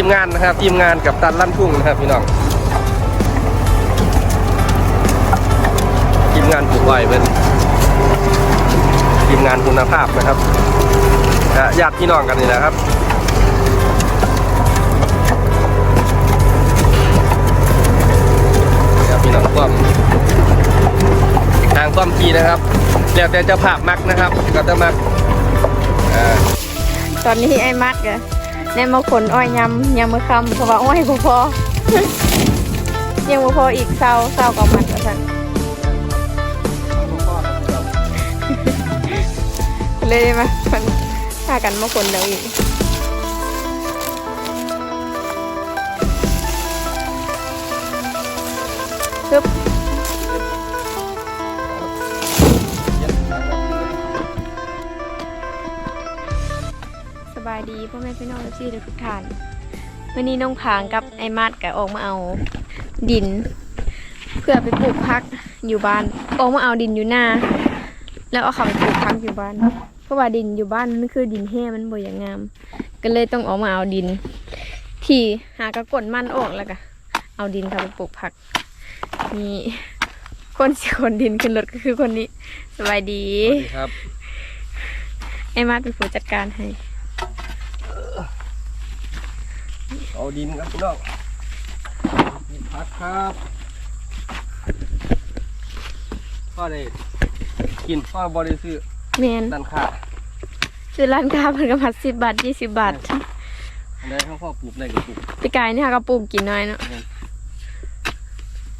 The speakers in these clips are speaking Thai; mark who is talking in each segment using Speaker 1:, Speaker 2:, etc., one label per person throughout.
Speaker 1: ทีมงานนะครับ ทีมงานกับตันลั่นทุ่งนะครับพี่น้องทีมงานปลูกอ้อยเป็นทีมงานคุณภาพนะครับญาติพี่น้องกันนี่นะครับพี่น้องความทางความทีนะครับแล้วแต่จะภามักนะครับก็จะมัก
Speaker 2: ตอนนี้ไอ้มัดกะ แน่มาขนอ้อยยำยำมือคำเพราะว่าอ้อยบ่พอยังบ่พออีกเศร้าเศร้ากับมัดว่าซั่นเลยมามันพากันมาขนแล้วอีกปึ๊บายดีพ่อแม่พี่น้องที่ทุกท่านวันนี้น้องผางกับไอ้มัดก็ออกมาเอาดิน เพื่อไปปลูกพักอยู่บ้าน ออกมาเอาดินอยู่หน้า แล้วเอาเขาไปปลูกพักอยู่บ้าน เพราะว่าดินอยู่บ้านมันคือดินแห้มันบ่อย่างงาม ก็เลยต้องออกมาเอาดิน ที่หากระกดมันออกแล้วก็เอาดินเขาไปปลูกผักนี่คนสิคนดินขึ้นรถก็คือคนนี้สบายดี
Speaker 1: สวัสดีครับ
Speaker 2: ไอ้มาเป็นผู้จัดการให้
Speaker 1: เอาดินครับพี่น้องดินพักครับพ่อได้กินพ่อบริซื้อ
Speaker 2: แมน
Speaker 1: ด้านข้า
Speaker 2: ซื้อร้านค้าเพิ่นก็พัดสิบบาทยี่สิบบาท
Speaker 1: อันใดข้างพ่อปลูกได้ก็ปลูก
Speaker 2: ปีกายนี่ค่ะก็ปลูกกินน้อยเนาะ
Speaker 1: แม่น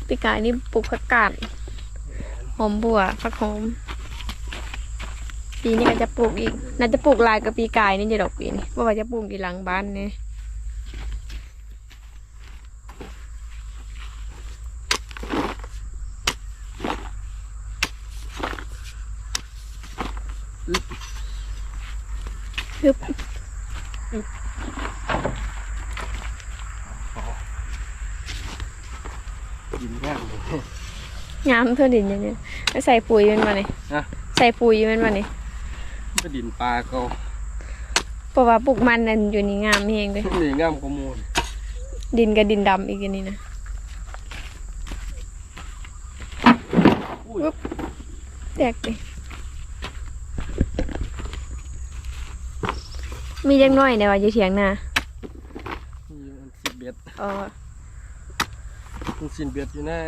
Speaker 2: ปีกายนี่ปลูกผักกาดหอมบัวผักหอม ปีนี้ก็จะปลูกอีก น่าจะปลูกหลายกับปีกายนี่จะดอกปีนี้เพราะว่าจะปลูกที่หลังบ้านนี่ฮึบ
Speaker 1: ดินแห้งเลย
Speaker 2: งามเท่าดินอย่างเนี้ยแล้วใส่ปุ๋ยมันมาเนี่ย
Speaker 1: นะ
Speaker 2: ใส่ปุ๋ยมันมาเนี่ย
Speaker 1: ก็ ดินปลาเขา
Speaker 2: เพราะว่าปลูกมันนั่นอยู่นี่งามเองเลย
Speaker 1: นี่งามกว่าหมูล
Speaker 2: ดินกับดินดำอีกอันนี้นะ
Speaker 1: อุ้ย
Speaker 2: แตกดิมีเล็กน้อยเนี่ยว่าอยู่เถียงนา
Speaker 1: นี่มันสิบเบ็ด
Speaker 2: เออ
Speaker 1: มันสินเบ็ดอยู่นะ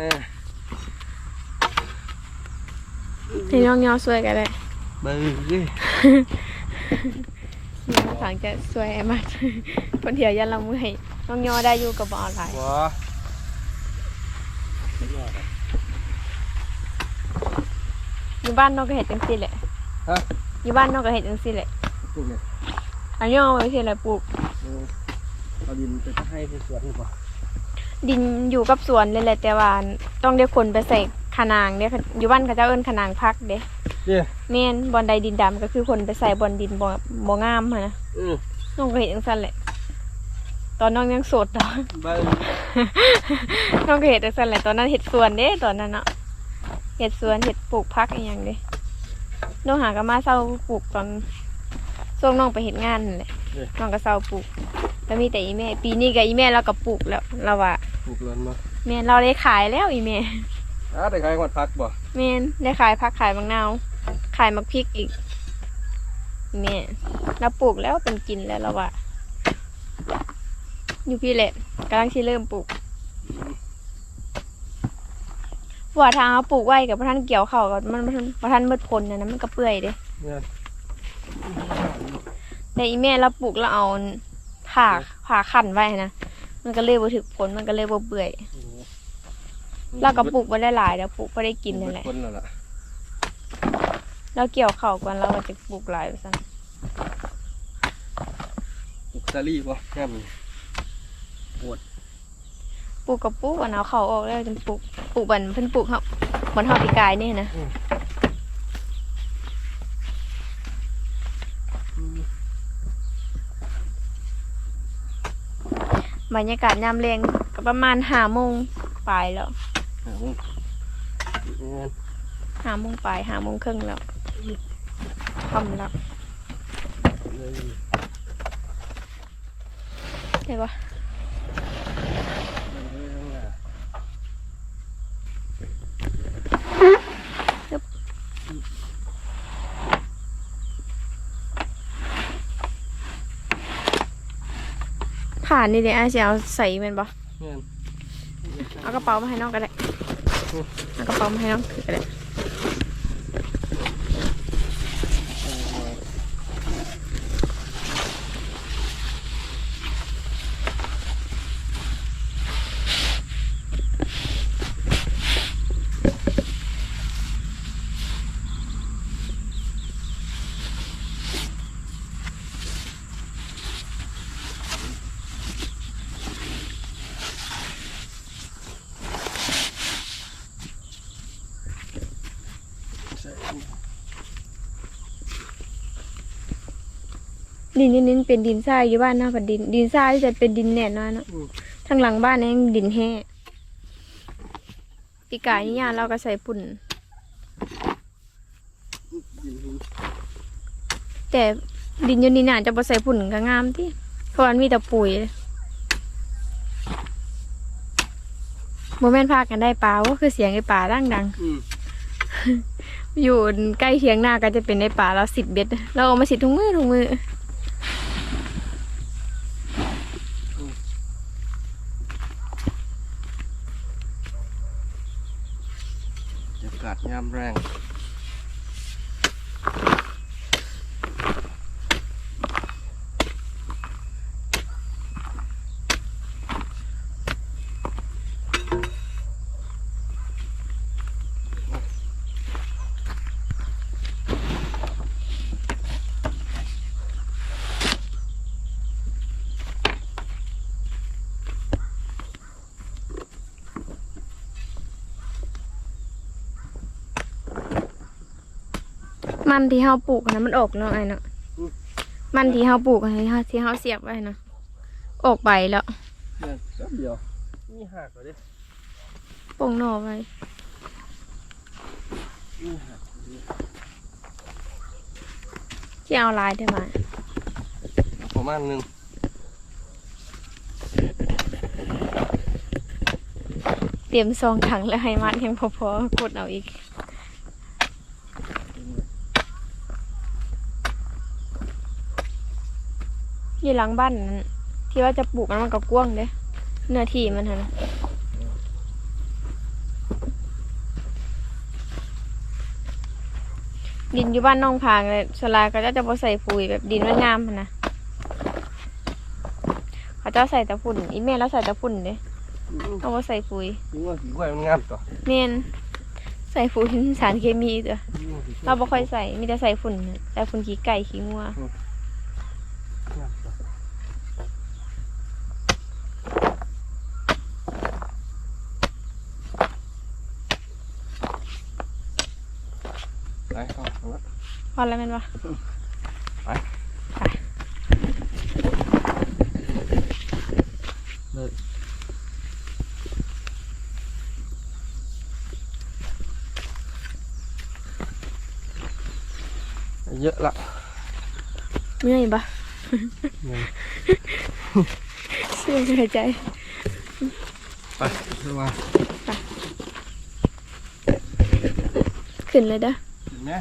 Speaker 2: ให้น้องยอช่วยกันได้
Speaker 1: เบิ้งดิ
Speaker 2: น้องฝังจะช่วยไอ้มัดคนเถียวยันละมือให้น้องยอได้อยู่กับบอลไลน์
Speaker 1: ว้า
Speaker 2: อยู่บ้านน้องก็เห็ดจังสิแหละ
Speaker 1: ฮะ
Speaker 2: อยู่บ้านน้องก็เห็ดจังสิแหละ
Speaker 1: ปลูกเนี่ย
Speaker 2: อันยอไว้ที่อะไรปลูก
Speaker 1: เออเอาดินไปให้ที่สวนดีกว่า
Speaker 2: ดินอยู่กับสวนเลยแหละแต่ว่าต้องได้คนไปใส่ขนางเด้ค่ะอยู่บ้านเขาเจ้าเอิ้นขนางพักเด้
Speaker 1: เนี่ย
Speaker 2: แม่นบอนใดดินดำก็คือคนไปใส่บอนดินบ่บ่งามหั้นนะ
Speaker 1: อืม
Speaker 2: น้องก็เห็นจังซั่นแหละ ตอนน้องยังโสดเนาะ
Speaker 1: เบิ้ง
Speaker 2: น้องก็เห็นจังซั่นแหละตอนนั้นเฮ็ดสวนเด้ตอนนั้นเนาะเฮ็ดสวนเฮ็ดปลูกผักอีหยังเด้น้องหาก็มาเซาปลูกตอนช่วงน้องไปเฮ็ดงานนั่นแหละน้องก็เซาปลูก แล้วมีแต่อีแม่ ปีนี้ก็อีแม่เราก็ปลูกแล้วเราว่า
Speaker 1: ปลูกแล้วมา
Speaker 2: แม่เราได้ขายแล้วอีแม่
Speaker 1: อ่าได้ขายหมดพักบ่
Speaker 2: แม่นได้ขายผักขายบางนาวขายมักพริกอีกแม่เราปลูกแล้วเป็นกินแล้วเราว่าอยู่พี่แหละกำลังที่เริ่มปลูกว่าทางเขาปลูกไว้กับพระท่านเกี่ยวเขากับมันพระท่านมืดพลนะนะมันก็เปื่อยเด้
Speaker 1: เนี่ย
Speaker 2: แต่อีแม่เราปลูกแล้วเอาผ่าผ่าขันไว้นะมันก็เลยบ่ถึกผลมันก็เลยบ่เปื่อยเราก็ปลูกไ่ได้หลายแล้วปลูกไ่ได้กินนั่นแหละ
Speaker 1: คนแล้วล่ะ
Speaker 2: เราเกี่ยวเข่าวก่อนเราก็จะปลูกหลายไปซั่น
Speaker 1: ปลูกซาลี่บ่แค่มี
Speaker 2: ปลูกกับปลูกวันเอาเขาออกแล้วจนปลูกปลูกบันเพิ่นปลูกเขาบนเฮาปีกายนี่นะบรรยากาศยามแรงก็ประมาณห้าโมงปลายแล้ว
Speaker 1: เอาเนี่ย
Speaker 2: ห้าโมงปลายห้าโมงครึ่งแล้ว ควา
Speaker 1: มลั
Speaker 2: บได้ปะผ่านนี่เดี๋ยวอาเสียเอาใส่เป็น
Speaker 1: ปะ
Speaker 2: เอากระเป๋ามาให้น้องก็ได้เอากระเป๋ามาให้น้องถือก็ได้ ดินอยันนี้เป็นดินทรายอยู่บ้านหน้าผัดดิน ดินทรายที่จะเป็นดินแน่นอนเนาะ
Speaker 1: อืม
Speaker 2: ทางหลังบ้านนี่ยังดินแห้ปีกายนี่ยาเราก็ใส่ปุ่น แต่ดินอยูนี่น่าจะบ่ใส่ปุ่นก็งามที่เพราะมันมีแต่ปุ๋ยโมเมนต์พากันได้ปลาว่าคือเสียงไอ้ปลาดังดัง
Speaker 1: อืม
Speaker 2: ๆอยู่ใกล้เทียงหน้าก็จะเป็นไอ้ปลาเราสิบเบ็ดเราเอามาสิทุกมือทุกมือ
Speaker 1: อากาศยาม แรง
Speaker 2: มันที่เฮาปลูกนะมันออกเนาะไอ้เนาะมันที่เฮาปลูกนะที่เฮาที่เฮาเสียบไว้เนาะออกใบแล้ว
Speaker 1: เนี่ยแป๊บเดียวนี่หักเลยดิ
Speaker 2: โป่งหน่อไว้
Speaker 1: นี่หัก
Speaker 2: ที่เอาลายได้มา
Speaker 1: ประมาณหนึง
Speaker 2: เตรียมซองถังแล้วให้มันยังพอๆกดเอาอีก อยู่หลังบ้านนั้นที่ว่าจะปลูกนั้นมันก็กว้างเด้เนื้อที่มันหั่นนะดินอยู่บ้านน้องพางเลยสลาก็จะจะบ่ใส่ปุ๋ยแบบดินมันงามหั่นนะเขาเจ้าใส่แต่ฝุ่นอีเมลแล้วใส่แต่ฝุ่นเด้เอาบ่ใส่ปุ๋ย
Speaker 1: ยิงว่าสีกล้วยมันงามต่อ
Speaker 2: เมนใส่ฝุ่นสารเคมีตัว
Speaker 1: ยิงว่าสีกล้วย
Speaker 2: เราบ่ค่อยใส่มีแต่ใส่ฝุ่นน่ะใส่ฝุ่นขี้ไก่ขี้งัว
Speaker 1: งามต่อไปเอาเอาละ
Speaker 2: พอแล้วแม่นวะ
Speaker 1: ไปเลยเยอะละ
Speaker 2: เมื่อยปะ
Speaker 1: เงิน
Speaker 2: เสื่อมหายใจ
Speaker 1: ไปเรียกว่า
Speaker 2: ขึ้นเลยเด้อ
Speaker 1: เห็นไหม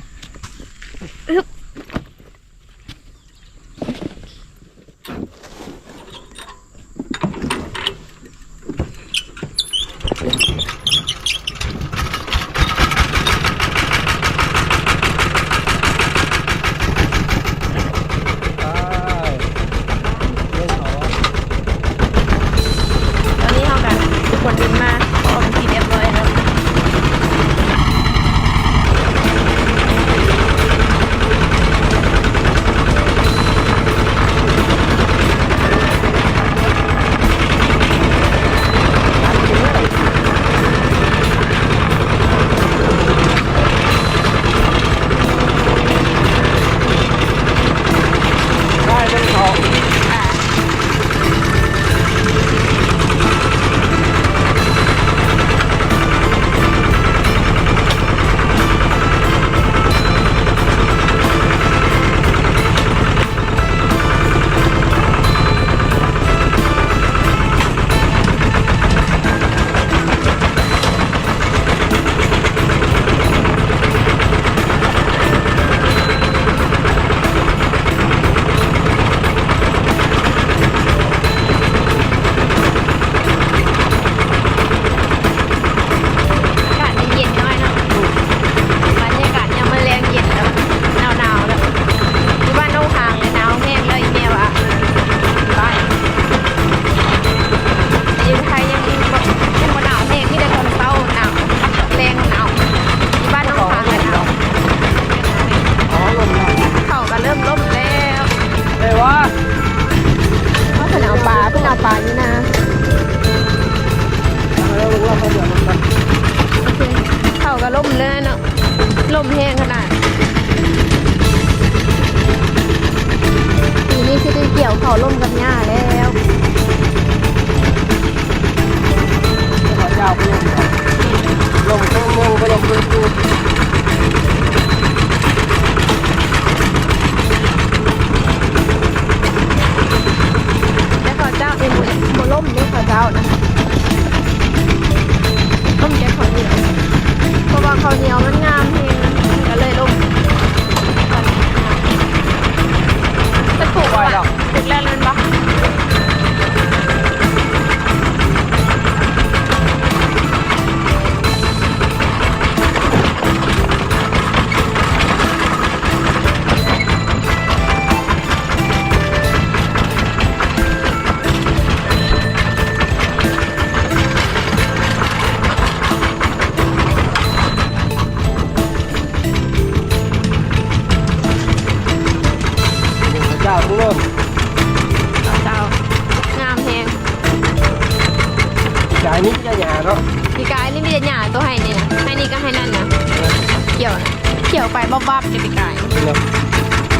Speaker 2: ไปบ๊อบๆจะพี่กาย
Speaker 1: นี่เนาะ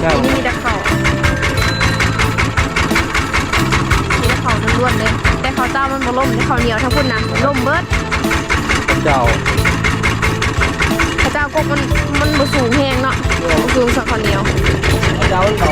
Speaker 1: เจ้า
Speaker 2: ทีนี้มีแต่เขามีแต่เขาล้วนๆเลย แต่เขาเจ้ามันบ่ล่มแต่เขาเหนียวถ้าพูดนะล่มเบิด
Speaker 1: เจ้า
Speaker 2: เขาเจ้ากกมันมันบ่สูงแหงเนาะบ่สูงสักเขาเหนียว
Speaker 1: เจ้าเรา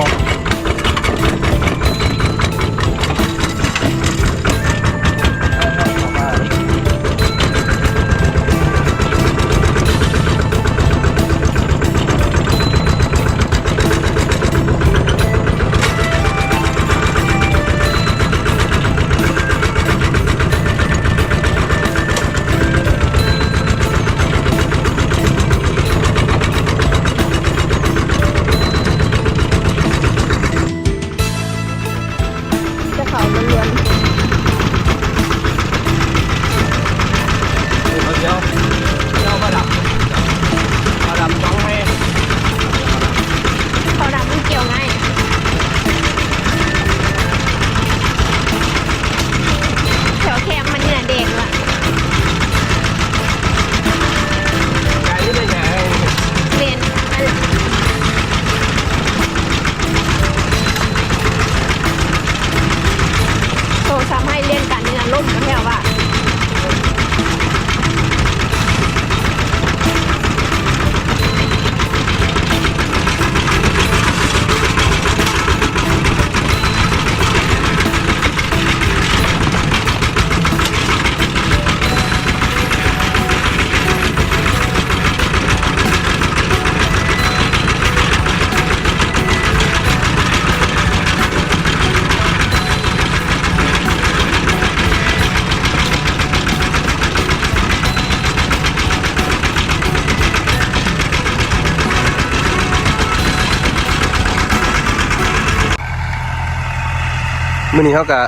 Speaker 1: มื่อ
Speaker 2: นี้เขา
Speaker 1: ก็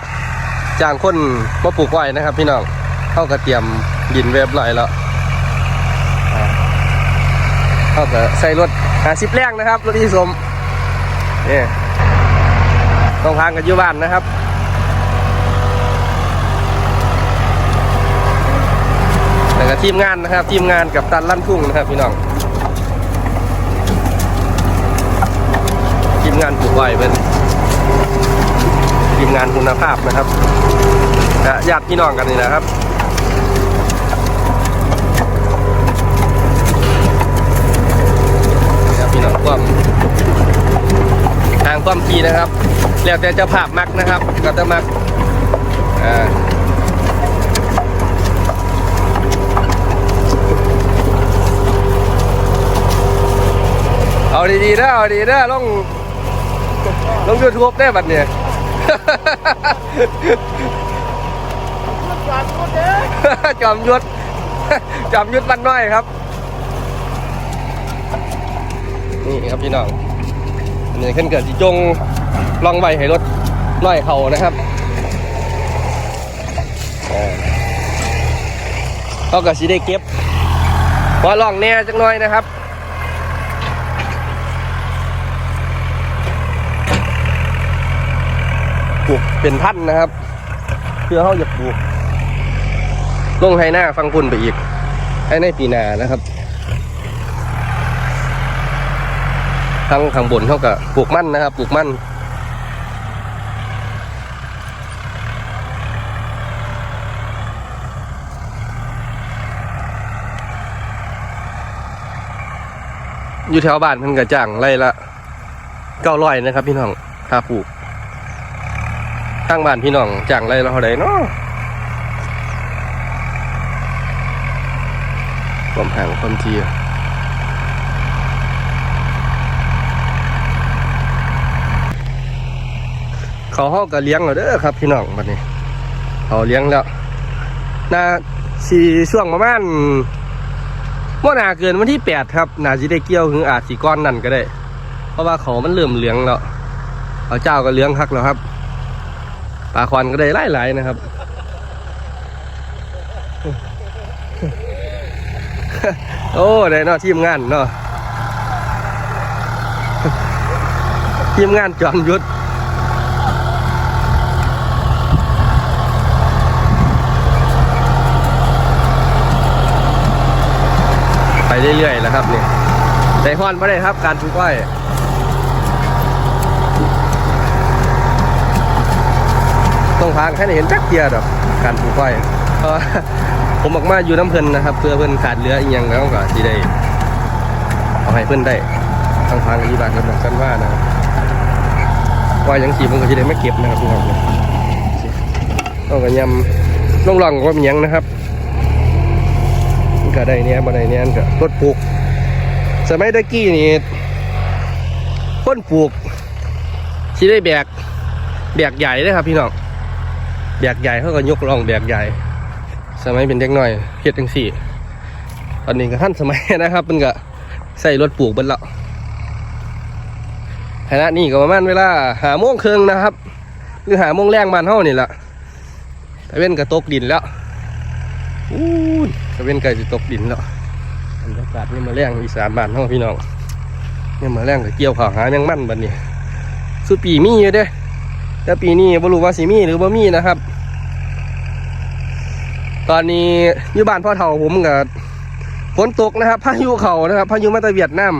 Speaker 1: จ้างคนมาปลูกไว้นะครับ พี่น้องเขาก็เตรียมดินเว็บลอยแล้วเขาก็ใส่รถหาสิบแรงนะครับรถอีสมเนี่ยต้องทางกันอยู่บ้านนะครับแล้วก็ทีมงานนะครับ ทีมงานกับตันลั่นทุ่งนะครับพี่น้องทีมงานปลูกไว้เป็น ทีมงานคุณภาพนะครับญาติพี่น้องกันนี่นะครับพี่น้องความทางความทีนะครับ แล้วแต่จ้าภาพมักนะครับก็จะมักอ่าเอาดีๆนะเอาดีๆนะลงลงยูทูบได้บัดเนี่ย จอมยุทธจอมยุทธบ้านน้อยครับ นี่ครับพี่น้องอันนี้ขึ้นเกิดที่จงลองใบให้รถน้อยเขานะครับเขาก็สิได้เก็บพอลองแน่จังน้อยนะครับ ลูกเป็นพันนะครับ เพื่อเขาอยากปลูกลงให้หน้าฟังคุณไปอีกให้ในปีหนานะครับทั้งข้างบนเท่ากับปลูกมั่นนะครับปลูกมั่นอยู่แถวบ้านเพิ่นกระจ่างไร่ละเก้าร้อยนะครับ พี่น้องค่าปลูก ทางบ้านพี่น้องจ้างไรเราเท่าใดเนาะความห่างความทีเขาห้องก็เลี้ยงแล้วเด้อครับ พี่น้องบัดนี้ เขาเลี้ยงแล้วน่าสีช่วงประมาณว่านาเกินวันที่แปดครับนาจะได้เกี่ยวถึงอาจสีก้อนนั่นก็ได้ เพราะว่าเขามันเริ่มเหลืองแล้วเอาเจ้าก็เลี้ยงคักแล้วครับ ปลาควันก็ได้หลายๆนะครับ โอ้ได้เนาะทีมงานเนาะทีมงานจอมยุทธไปเรื่อยๆแล้วครับเนี่ยใจฮ้อนไม่ได้ครับการปลูกอ้อย องพางแค่เห็นจักเดียร์ดอกการปลูกอ้อยเพราะว่ผมออกมาอยู่น้ำเพลินนะครับ เพื่อเพิ่นขาดเหลืออีกอย่างแล้วก็ที่ได้เอาให้เพิ่นได้ต้องพางอีบานกันแบบกันว่านะคว่าย่างสีมันก็จะได้ไม่เก็บนะครับพี่น้องต้องกันยำล่องๆก็มีหยังนะครับก็ได้เนี่ยบ่ไดเนี่ยมันก็รถปลูกสมัยตะกี้นี่คนปลูกที่ได้แบกแบกใหญ่เลยครับพี่น้อง แบกใหญ่เขาก็ยกล่องแบกใหญ่ สมัยเป็นเด็กน้อยเฮ็ดจังสี่ ตอนนี้ก็ท่านสมัยนะครับมันก็ใส่รถปลูกบิดแล้วขณะนี้ก็ประมาณเวลาหาโมงครึ่งนะครับหรือหาโมงแรงบานเฮานี่แหละต่เว้นก็ตกดินแล้วอู้ตะเวนไก่จะตกดินแล้วบรรยากาศนี่มาแรงอีสานบานเฮาพี่น้องนี่มาแรงกับเกี่ยวข้าวหาแมงมันบัดนี้สุดปีมีอยู่เด้ แต่ปีนี้บรู้ว่าสิมีหรือบ่มีนะครับ ตอนนี้อยู่บ้านพ่อเฒ่าผมกับฝนตกนะครับพายุเขานะครับพายุมาจากเวียดนาม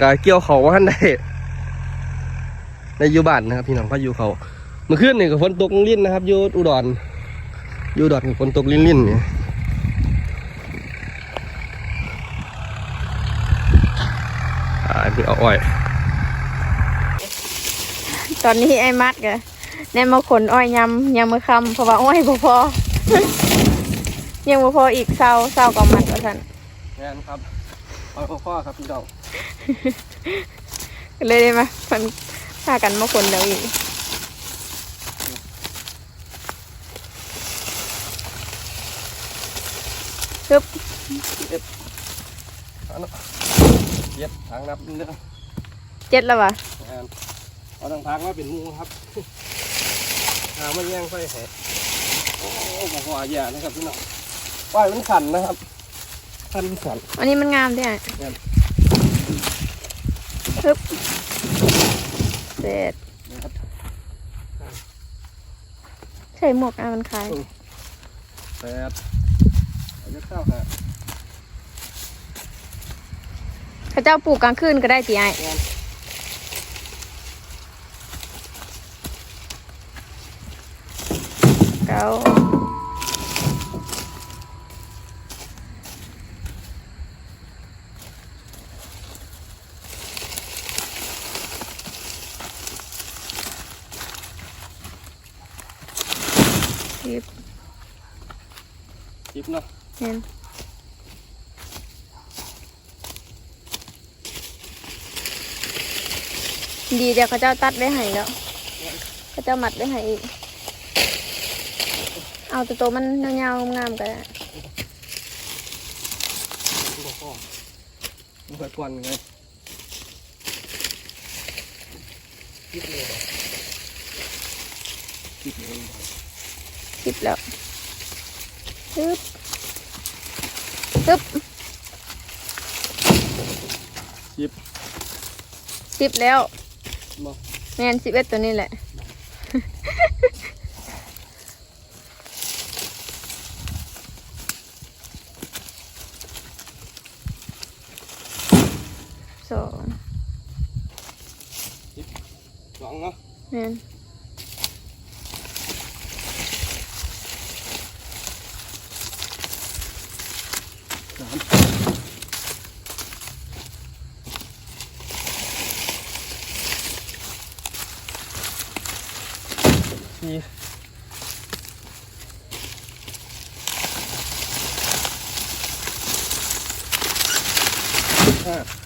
Speaker 1: ก็เกี่ยวเขาว่าท่านได้ในอยู่บ้านนะครับ พี่น้องพายุเขาเมื่อคืนนี่ก็ฝนตกลิ้นนะครับอยู่อุดรอยู่ดอดกับฝนตกลิ่นๆนี่อ่าพี่เอาอ้อย
Speaker 2: ตอนนี้ไอ้มัดก็แน่มาขนอ้อยยำยำมือคำเพราะว่าอ้อยบ่พอยังบ่พออีกเศร้าเศร้ากับมัดว่าท่าน
Speaker 1: แทนครับเอาข้อครับพี่น้อง
Speaker 2: ก็เลยได้มาเพิ่นพากันมาขนแล้วอีกปึ๊บ
Speaker 1: เอาเนาะเย็ดทางนับเนื้อ
Speaker 2: เจ็ดแล้ววะ
Speaker 1: แทน เอาทางทางมาเป็นหมูครับหามันแย่งไฟแหกโอ้โหหัวแย่นะครับพี่น้องไฟมันขันนะครับขันขัน
Speaker 2: อันนี้มันงามด้วย
Speaker 1: งาม
Speaker 2: ปึ๊บเสร็จ
Speaker 1: นะครับ
Speaker 2: ใส่หมวกอะมันคล้าย
Speaker 1: แปดเอาเยอะเข้าฮะ
Speaker 2: พระเจ้าปลูกกลางคืนก็ได้ตีไอ้ เก้าสิบ
Speaker 1: จิบเนาะ
Speaker 2: เห็นดีเดี๋ยว เขาเจ้าตัดไว้ให้แล้วเขาเจ้ามัดไว้ให้อีกเอาตัวโตวมันยาวๆงามๆก็ได้
Speaker 1: บอกพ่อมันเปิดควันไงจิบเลยจิบเลย
Speaker 2: สิบแล้วปึ๊บปึ๊บ
Speaker 1: จิบ
Speaker 2: สิบแล้ว
Speaker 1: มา
Speaker 2: แมนสิบเอ็ดตัวนี้แหละ
Speaker 1: 이번에는 이 예. 아.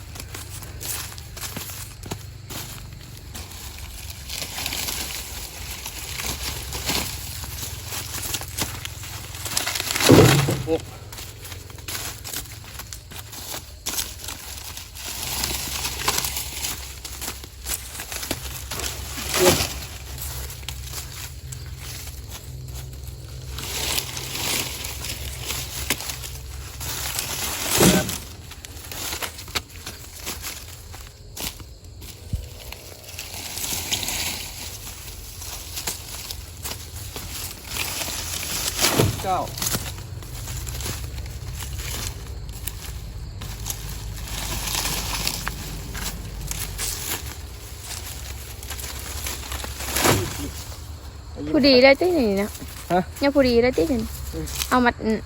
Speaker 2: ผู้ดีได้ที่ไหนนะ
Speaker 1: ฮะ
Speaker 2: เนี่ยผู้ดีได้ที่ไหน
Speaker 1: อืม
Speaker 2: เอามาอืม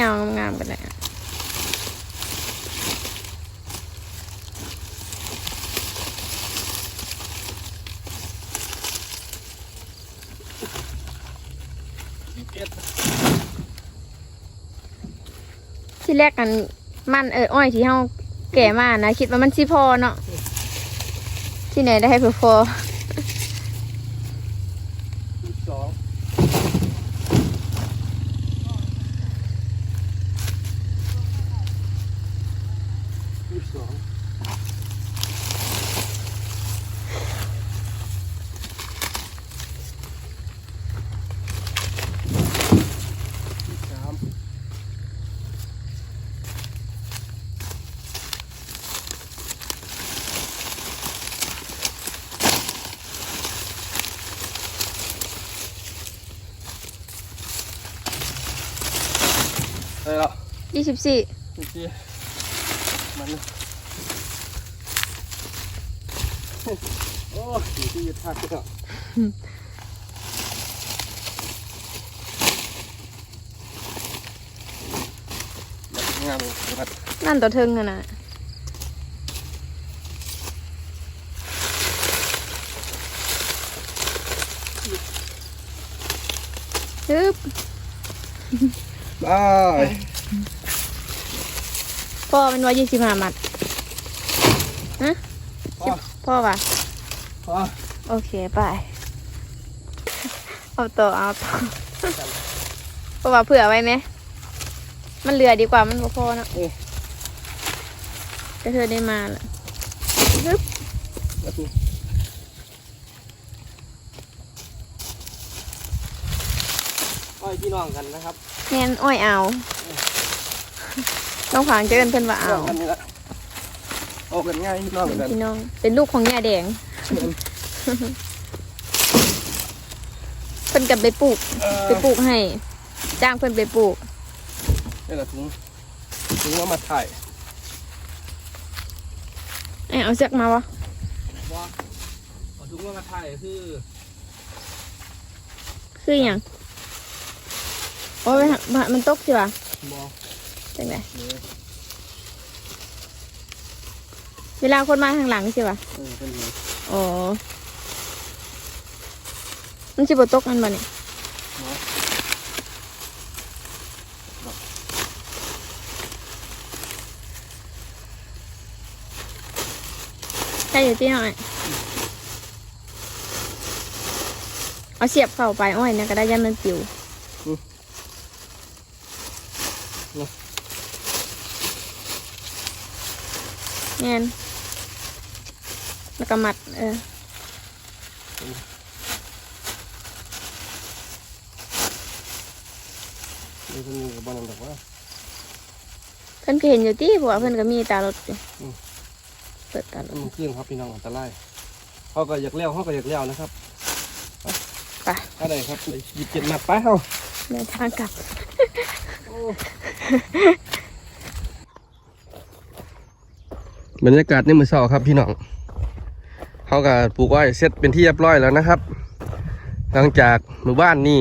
Speaker 2: ยาวๆงามๆกันเลยอะ
Speaker 1: ยี่สิบเอ็ด
Speaker 2: ที่แรกกันมันเอออ้อยที่เฮาแก่มานะ คิดว่ามันสิพอเนาะที่ไหนได้ให้พอ
Speaker 1: ยี่สิบสองยี่สิบสองยี่สิบสามได้แล้ว
Speaker 2: ยี่ สิบสี่
Speaker 1: โอเคมันโอ้ยอยู่ที่ทักก็งามครับ
Speaker 2: นั่นต่อเทิงอะนะฮึบ
Speaker 1: ได้
Speaker 2: พ่อมันว่ายี่สิบห้ามัดฮะ
Speaker 1: พ่อ
Speaker 2: พ่อว่ะ
Speaker 1: พ่อ
Speaker 2: โอเคไป เอาต่อเอาต่อเพราะว่าเผื่อไว้ไหม มันเหลือดีกว่ามันบ่พอเนอะ
Speaker 1: เอ้ย
Speaker 2: ก็เธอได้มาละฮึบ
Speaker 1: แล้วกูอ้อยพี่น้องกันนะครับ
Speaker 2: แนนอ้อยเอา น้องผางเจอกันเพิ่นว่าเอา
Speaker 1: น้งกันนี่ละเอากันง่ายพี่น้องกัน
Speaker 2: พี่น้อง เป็นลูกของย่าแดง เพิ่นกับไปปลูก
Speaker 1: เออ
Speaker 2: ไปปลูกให้ จ้างเพิ่นไปปลูก
Speaker 1: นี่แหละถุงถุงว่ามาถ่าย
Speaker 2: เอ้ยเอาเสือกมาวะ
Speaker 1: ว่าเอาถุงว่ามาถ่ายคือ
Speaker 2: คืออย่างโอ้ยมันมันตกสิวะ
Speaker 1: บอ
Speaker 2: จังได
Speaker 1: เนื้อ
Speaker 2: เวลาคนมาทางหลังสิวะ
Speaker 1: เออเป็นเนื้อ
Speaker 2: อ๋อ มันสิบ่ตกมันบ่เนี่ย
Speaker 1: เนาะ
Speaker 2: ใช่อยู่ที่หน่อยเอาเสียบเข้าไปอ้อยเนี่ยก็ได้ยันมันปิว แงนแล้วก็มัด เออ
Speaker 1: นี่เป็นกับบอลแบบว่า
Speaker 2: เพิ่นก็เห็นอยู่ที่เพราะว่าเพิ่นก็มีตารถอยู่
Speaker 1: อืม
Speaker 2: เปิดตารถ
Speaker 1: มันเครื่องครับพี่น้องอันตรายเขาก็อยากเลี้ยวเขาก็อยากเลี้ยวนะครับ
Speaker 2: ไป
Speaker 1: อะไรครับไปหยิบเจ็ดหมัดไปเฮา
Speaker 2: เดินทางกลับ
Speaker 1: บรรยากาศในมือเช้าครับพี่น้องเขาก็ปลูกอ้อยเสร็จเป็นที่เรียบร้อยแล้วนะครับ หลังจากหมู่บ้านนี่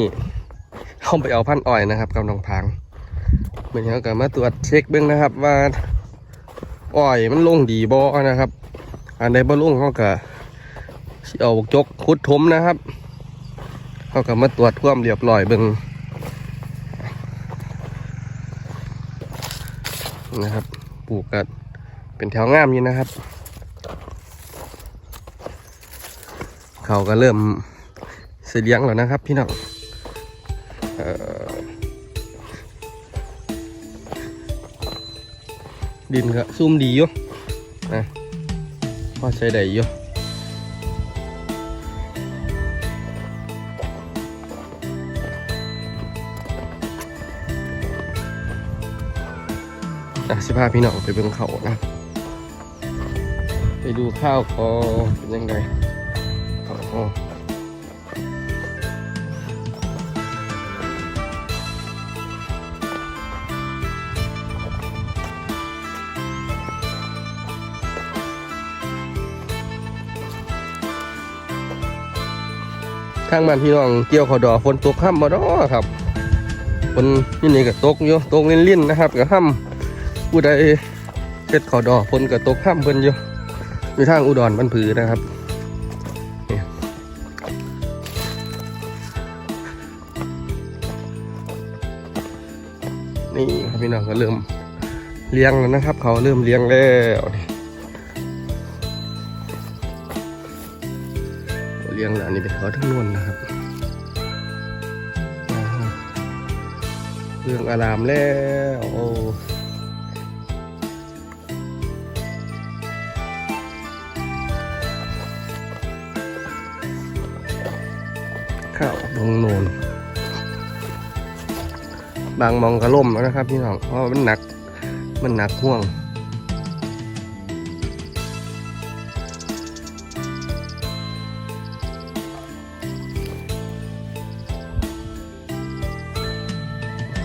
Speaker 1: เข้าไปเอาพันธุ์อ้อยนะครับกับน้องพางเหมือนเขาก็มาตรวจเช็คเบื้องนะครับ ว่าอ้อยมันลงดีบ่นะครับ อันใดบ่ลงเขาก็เอาจกขุดถมนะครับเขาก็มาตรวจความเรียบร้อยเบื้องนะครับ ปลูกกัน เป็นแถวงามอยู่นะครับ เขาก็เริ่มเสียงแล้วนะครับ พี่น้องดินก็ซุ่มดีอยู่นะพอใช้ได้อยู่อะสิพาพี่น้องไปเบิ่งเขานะ ไปดูข้าวคอเป็นยังไงข้างบ้านพี่น้องเกี่ยวขอดอฝนตกห้ำบ่ดอครับฝนนี่นี่ก็ตกอยู่ตกลิ่นๆนะครับก็ห้ำผู้ใดเฮ็ดขอดอฝนก็ตกห้ำเพิ่นอยู่ อยู่ทางอุดรบันผือนะครับนี่ครับพี่น้องก็เริ่มเลี้ยงแล้วนะครับ เขาเริ่มเลี้ยงแล้วนี่เลี้ยงแล้วนี่เป็นเขาทั้งนวลนะครับเรื่องอารามแล้วโอ้ งโนน บางมองกระล่มแล้วนะครับพี่น้องเพราะมันหนัก มันหนักห่วง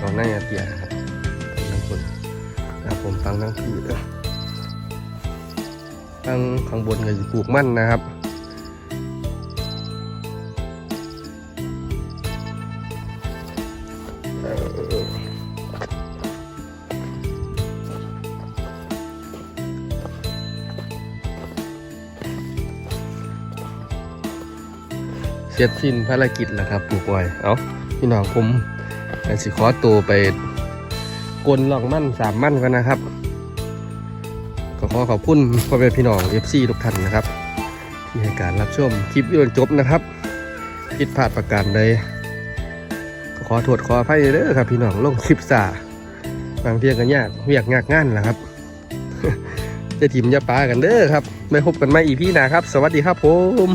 Speaker 1: ตอนหน้าเตียนครับทั้งคนนะครับผมฟังทั้งพี่เลยฟังข้างบนก็จะปลูกมั่นนะครับ เสร็จสิ้นภารกิจแล้วครับปลูกไว้เอาพี่น้องผมสิขอตัวไปกลลองมั่นสามมั่นกันนะครับก็ขอขอบคุณพ่อแม่พี่น้อง FC ทุกท่านนะครับ ที่ให้การรับชมคลิปวิดีโอจบนะครับผิดพลาดประการใดก็ขอโทษขออภัยเด้อครับ พี่น้องลงคลิปซาบางเที่ยกันยากเวียกยากงานแหละครับ จะถิ่มจะปากันเด้อครับ ไม่พบกันใหม่อีพี่นาครับ สวัสดีครับผม